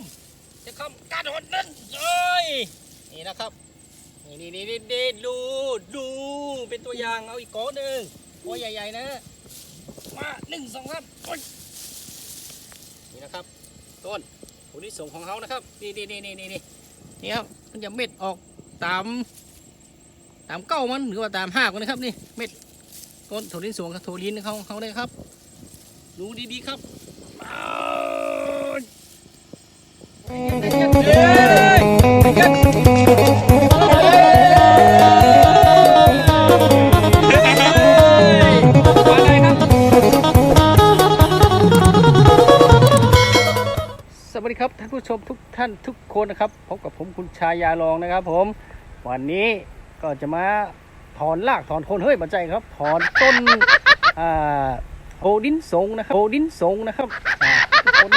มจะทำการหดนั่นเอ้ยนี่นะครับ นี่นี่นี่นี่ดูดูเป็นตัวอย่างเอาอีกก้อนหนึ่งก้อนใหญ่ ๆ นะ มาหนึ่งสองสามโอ้ยนี่นะครับ ต้นผลที่ส่งของเขานะครับ นี่นี่นี่นี่นี่นี่นี่ครับมันจะเม็ดออกตาม ตามเก้ามันหรือว่าตามห้ากันนะครับนี่เม็ดต้นโถลินสวงกับโถลินเขาเขาได้ครับ ดูดีๆครับ สวัสดีครับท่านผู้ชมทุกท่านทุกคนนะครับพบกับผมคุณชายาลองนะครับ ผม วันนี้ก็จะมาถอนรากถอนโคนเฮ้ยบันใจครับ ถอนต้นอ่าโอดินสงนะครับโอดินสงนะครับทุกคน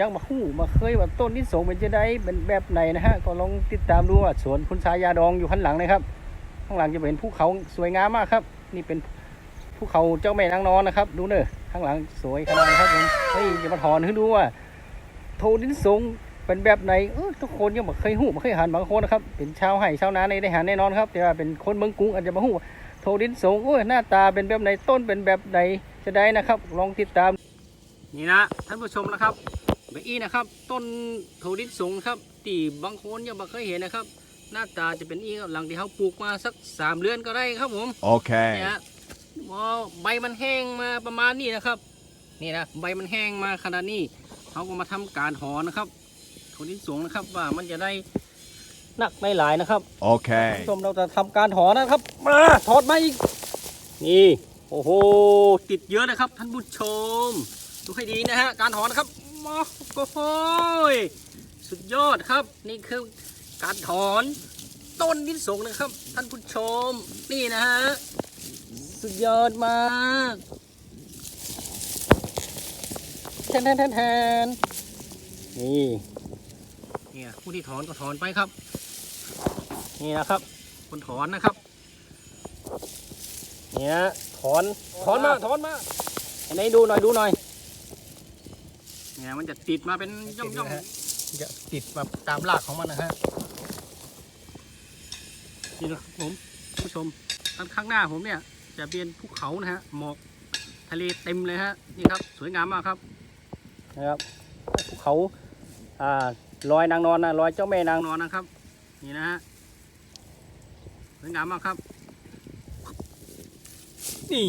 ยังมาคู่มาเคยว่าต้นดินสงเป็นจะได้เป็นแบบไหนนะฮะก็ลองติดตามดูว่าสวนคุณชายาดองอยู่ข้างหลังนะครับ ข้างหลังจะเป็นภูเขาสวยงามมากครับ นี่เป็นภูเขาเจ้าแม่นางนอนนะครับ ดูเนอะข้างหลังสวยขนาดนี้ครับผมเฮ้ยจะมาถอนให้ดูว่าโทดินสงเป็นแบบไหนเออทุกคนยังม่เคยหูไม่เคยหันบางคนนะครับเป็นชาวไห่ชาวนาในได้หันแน่นอนครับ แต่ว่าเป็นคนเมืองกรุงอาจจะมาหูโทดินสงโอ้ยหน้าตาเป็นแบบไหนต้นเป็นแบบไหนจะได้นะครับ ลองติดตามนี่นะท่านผู้ชมนะครับ เบอี้นะครับ ต้นโทดินสูงครับตีบางคนยังไม่เคยเห็นนะครับ หน้าตาจะเป็นอีครับหลังที่เขาปลูกมาสักสามเดือนก็ได้ครับผม Okay. เนี่ยฮะพอใบมันแห้งมาประมาณนี้นะครับ นี่นะใบมันแห้งมาขนาดนี้เขาก็มาทำการหอนะครับโทนดินสูงนะครับว่ามันจะได้หนักไม่หลายนะครับ Okay. ผู้ชมเราจะทำการถอนนะครับ มาถอดมาอีก นี่ โอ้โห ติดเยอะนะครับ ท่านผู้ชม ดูให้ดีนะฮะ การถอนนะครับมา โอ้โหสุดยอดครับ นี่คือการถอนต้นดินสงนะครับ ท่านผู้ชม นี่นะฮะ สุดยอดมากแทนแทนแทนแทนนี่เนี่ยผู้ที่ถอนก็ถอนไปครับ นี่นะครับ คนถอนนะครับ เนี่ยถอนถอนมาถอนมาอันดูหน่อยดูหน่อย เนี่ยมันจะติดมาเป็นย่อมย่อมจะติดแบบตามรากของมันนะฮะนี่นะครับผมผู้ชมด้านข้างหน้าผมเนี่ย จะเป็นภูเขานะฮะหมอกทะเลเต็มเลยฮะนี่ครับ สวยงามมากครับนะครับภูเขาอ่าลอยนางนอนนะลอยเจ้าแม่นางนอนนะครับ นี่นะฮะสวยงามมากครับ นี่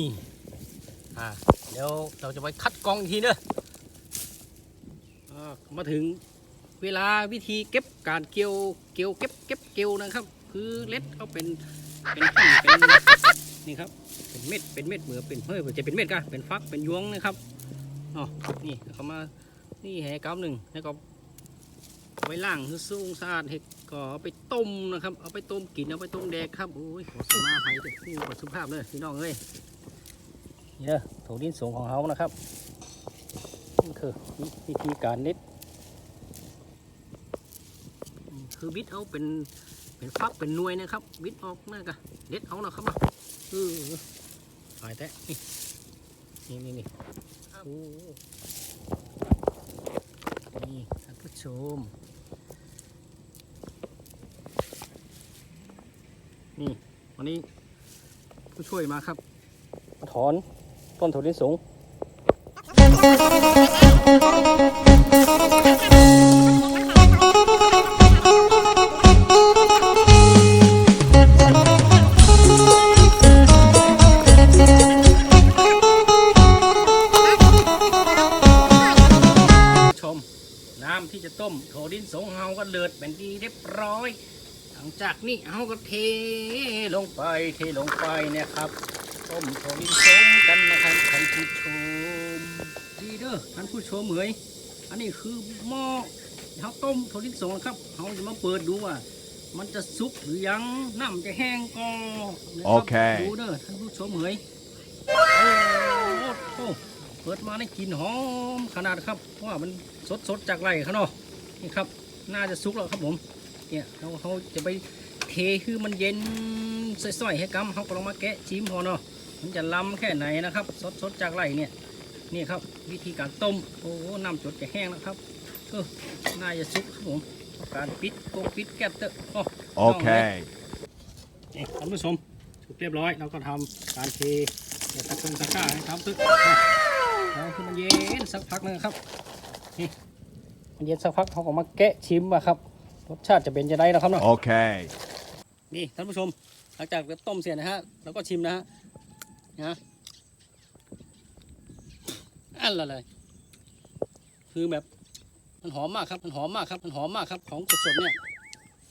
อ่าเดี๋ยวเราจะไปคัดกรองอีกทีเนอะอ่า มาถึงเวลาวิธีเก็บการเกี่ยวเกี่ยวเก็บเก็บเกี่ยวนะครับ คือเล็ดเขาเป็นเป็นที่เป็นนี่ครับเป็นเม็ดเป็นเม็ดเหมือเป็นเฮ้ยจะเป็นเม็ดกะเป็นฟักเป็นยวงนะครับอ๋อนี่เขามานี่แหกำหนึ่งแล้วก็ไว้ล่างคือสูงสะอาดเห็ดก็เอาไปต้มนะครับ เอาไปต้มกินเอาไปต้มแดกครับโอ้ยขอสมาภัยเถอะนี่ขอสุภาพเลยพี่น้องเอ้ยนี่เด้อโถดินสูงของเขานะครับ คือวิธีการเน็ดคือบิดเอาเป็นเป็นฟักเป็นนวยนะครับ บิดออกนั่นกะเด็ดเอานะครับอะเออหายแต่นี่นี่นี่นี่โอ้นี่ท่านผู้ชม นี่วันนี้ผู้ช่วยมาครับมาถอนต้นถั่วลินสูง น้ำที่จะต้มโถดินสงเฮาก็เลือดเป็นดีเรียบร้อย หลังจากนี้เฮาก็เทลงไปเทลงไปเนี่ยครับ ต้มโถดินสงกันนะครับท่านผู้ชม ดีเด้อท่านผู้ชมเอ๋ยอันนี้คือหม้อที่เขาต้มโถดินสงนะครับเขาจะมาเปิดดูว่า มันจะสุกหรือยังน้ำจะแห้งก่อนนะรับโอเคดูเด้อท่านผู้ชมเอ๋ยโอ้โหเปิดมาได้กลิ่นหอมขนาดครับเพราะว่ามันสดสดๆจากไร่ข้างนอกนี่ครับ น่าจะสุกแล้วครับผมเนี่ยเราเขาจะไปเทคือมันเย็นส่อยๆให้กำเขาก็ลองมาแกะชิมพอเนาะมันจะล้ำแค่ไหนนะครับ สดๆจากไร่เนี่ย นี่ครับ วิธีการต้ม โอ้โหน้ำจดจะแห้งแล้วครับเออน่าจะสุกครับผมการปิดโกงปิดแก๊บเตอะโอ้ Okay. นี่ท่านผู้ชมสุกเรียบร้อยเราก็ทำการเทเดี๋ยวตะกงตะกร้าให้ครับตึกแล้วคือมันเย็นสักพักนึงครับนี่มันเย็นสักพักเขาก็มาแกะชิมอะครับรสชาติจะเป็นจะได้นะครับเนาะ Okay. นี่ท่านผู้ชม หลังจากต้มเสร็จนะฮะเราก็ชิมนะฮะนะ อันละเลย คือแบบมันหอมมากครับมันหอมมากครับมันหอมมากครับของสดๆเนี่ย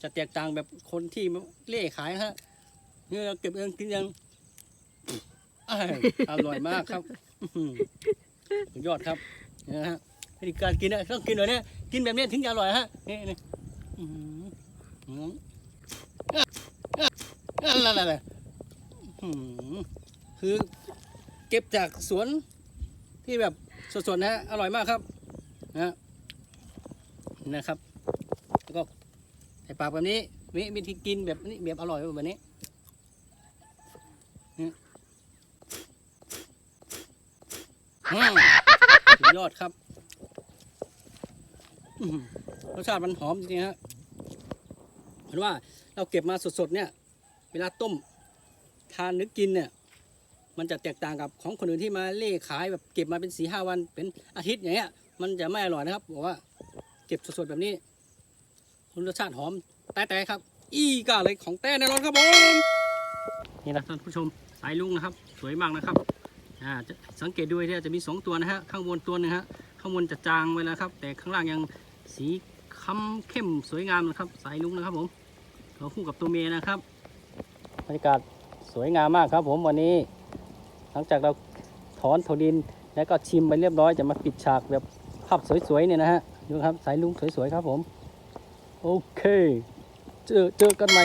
จะแตกต่างแบบคนที่เล่ขายนะฮะเนี่ยเราเก็บเองกินยังอร่อยมากครับสุดยอดครับนะฮะวิธีการกินนะต้องกินแบบเนี้ยกินแบบนี้ถึงจะอร่อยฮะนี่นี่อื้อหืออื้อหืออะไรคือเก็บจากสวน ที่แบบสดๆนะฮะอร่อยมากครับนะนะครับ แล้วก็ใส่ปากแบบนี้วิวิธีกินแบบนี้แบบอร่อยแบบนี้อืมอืมสุดยอดครับรสชาติมันหอมจริงๆฮะเห็นว่าเราเก็บมาสดๆเนี่ย เวลาต้ม ทานหรือกินเนี่ย มันจะแตกต่างกับของคนอื่นที่มาเล่ขายแบบเก็บมาเป็นสีห้าวันเป็นอาทิตย์อย่างเงี้ย มันจะไม่อร่อยนะครับบอกว่าเก็บสดๆแบบนี้คุณรสชาติหอมแต่แต่ครับ อีกาเลยของแต่แน่นอนครับผมนี่นะท่านผู้ชมสายลุงนะครับ สวยมากนะครับอ่าจะสังเกตดูที่จะมีสองตัวนะฮะข้างบนตัวหนึงฮะข้างบนจะจางไปแล้วครับ แต่ข้างล่างยังสีค้ำเข้มสวยงามนะครับ สายลุงนะครับผมเราคู่กับตัวเมียนะครับบรรยากาศสวยงามมากครับผมวันนี้ ลังจากเราถอนถั่วดินแล้วก็ชิมไปเรียบร้อยจะมาปิดฉากแบบภาพสวยๆเนี่ยนะฮะดูครับสายลุงสวยๆครับผม โอเค เจอเจอกันใหม่